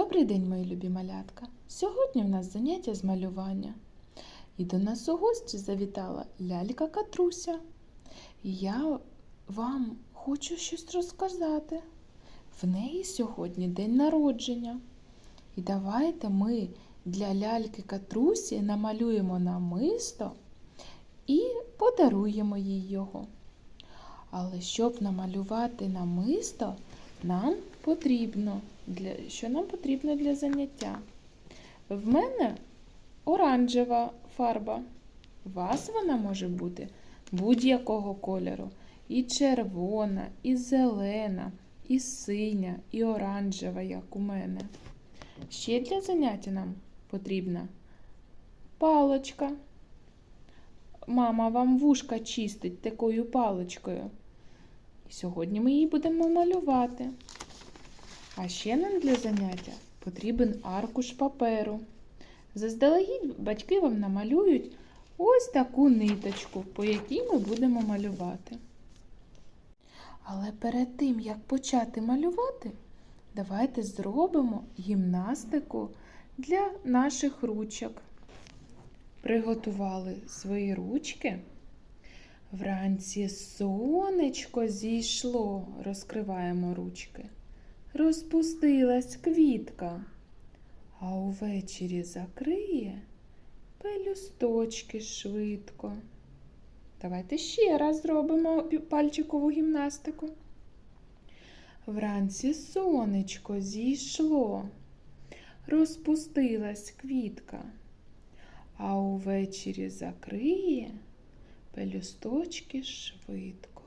Добрий день, мої любі малятка! Сьогодні в нас заняття з малювання. І до нас у гості завітала лялька Катруся. І я вам хочу щось розказати. В неї сьогодні день народження. І давайте ми для ляльки Катрусі намалюємо намисто і подаруємо їй його. Але щоб намалювати намисто, нам потрібно для що нам потрібно для заняття. В мене оранжева фарба. У вас вона може бути будь-якого кольору. І червона, і зелена, і синя, і оранжева, як у мене. Ще для заняття нам потрібна палочка. Мама вам вушка чистить такою паличкою. Сьогодні ми її будемо малювати. А ще нам для заняття потрібен аркуш паперу. Заздалегідь батьки вам намалюють ось таку ниточку, по якій ми будемо малювати. Але перед тим, як почати малювати, давайте зробимо гімнастику для наших ручок. Приготували свої ручки. Вранці сонечко зійшло, розкриваємо ручки. Розпустилась квітка, а увечері закриє пелюсточки швидко. Давайте ще раз зробимо пальчикову гімнастику. Вранці сонечко зійшло, розпустилась квітка, а увечері закриє пелюсточки швидко.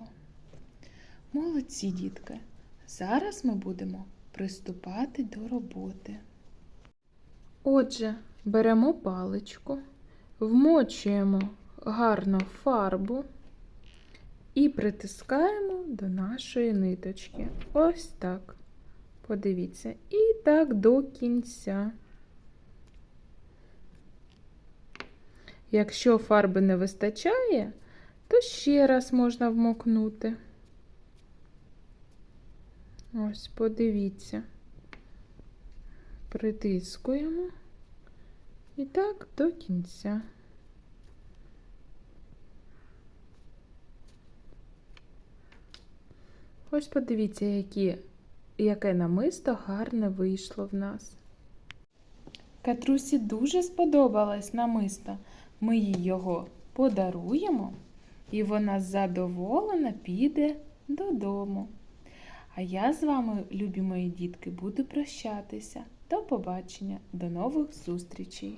Молодці, дітки! Зараз ми будемо приступати до роботи. Отже, беремо паличку, вмочуємо гарно фарбу і притискаємо до нашої ниточки. Ось так. Подивіться, і так до кінця. Якщо фарби не вистачає, то ще раз можна вмокнути. Ось, подивіться, притискуємо і так до кінця. Ось подивіться, які, яке намисто гарне вийшло в нас. Катрусі дуже сподобалось намисто. Ми їй його подаруємо, і вона задоволена піде додому. А я з вами, любі мої дітки, буду прощатися. До побачення, до нових зустрічей!